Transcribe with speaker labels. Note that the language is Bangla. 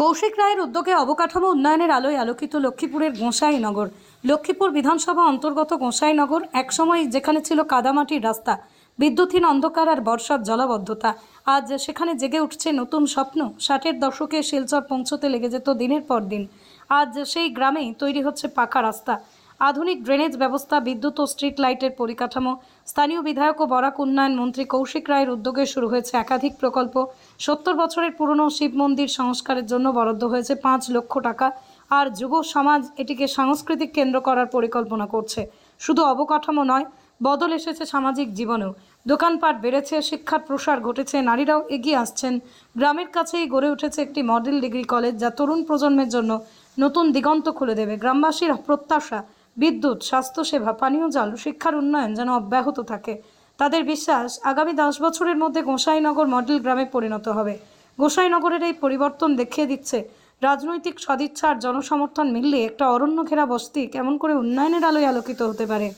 Speaker 1: কৌশিক রায়ের উদ্যোগে অবকাঠামো উন্নয়নের আলোয় আলোকিত লক্ষ্মীপুরের গোঁসাইনগর। লক্ষ্মীপুর বিধানসভা অন্তর্গত গোঁসাইনগর একসময় যেখানে ছিল কাদামাটির রাস্তা, বিদ্যুৎহীন অন্ধকার আর বর্ষার জলাবদ্ধতা। আজ সেখানে জেগে উঠছে নতুন স্বপ্ন। ষাটের দশকে শিলচর পৌঁছতে লেগে যেত দিনের পর দিন। আজ সেই গ্রামেই তৈরি হচ্ছে পাকা রাস্তা। আধুনিক ড্রেনেজ ব্যবস্থা, বিদ্যুৎ ও স্ট্রিট লাইটের পরিকাঠামো। স্থানীয় বিধায়ক ও বরাক উন্নয়ন মন্ত্রী কৌশিক রায়ের উদ্যোগে শুরু হয়েছে একাধিক প্রকল্প। সত্তর বছরের পুরনো শিব মন্দির সংস্কারের জন্য বরাদ্দ হয়েছে পাঁচ লক্ষ টাকা। আর যুব সমাজ এটিকে সাংস্কৃতিক কেন্দ্র করার পরিকল্পনা করছে। শুধু অবকাঠামো নয়, বদল এসেছে সামাজিক জীবনেও। দোকানপাট বেড়েছে, শিক্ষার প্রসার ঘটেছে, নারীরাও এগিয়ে আসছেন। গ্রামের কাছেই গড়ে উঠেছে একটি মডেল ডিগ্রি কলেজ যা তরুণ প্রজন্মের জন্য নতুন দিগন্ত খুলে দেবে। গ্রামবাসীর প্রত্যাশা বিদ্যুৎ স্বাস্থ্যসেবা পানীয় জল শিক্ষার উন্নয়ন যেন অব্যাহত থাকে। তাদের বিশ্বাস, আগামী দশ বছরের মধ্যে গোসাইনগর মডেল গ্রামে পরিণত হবে। গোসাইনগরের এই পরিবর্তন দেখিয়ে দিচ্ছে, রাজনৈতিক সদিচ্ছা আর জনসমর্থন মিললে একটা অরণ্য ঘেরা বস্তি কেমন করে উন্নয়নের আলোয় আলোকিত হতে পারে।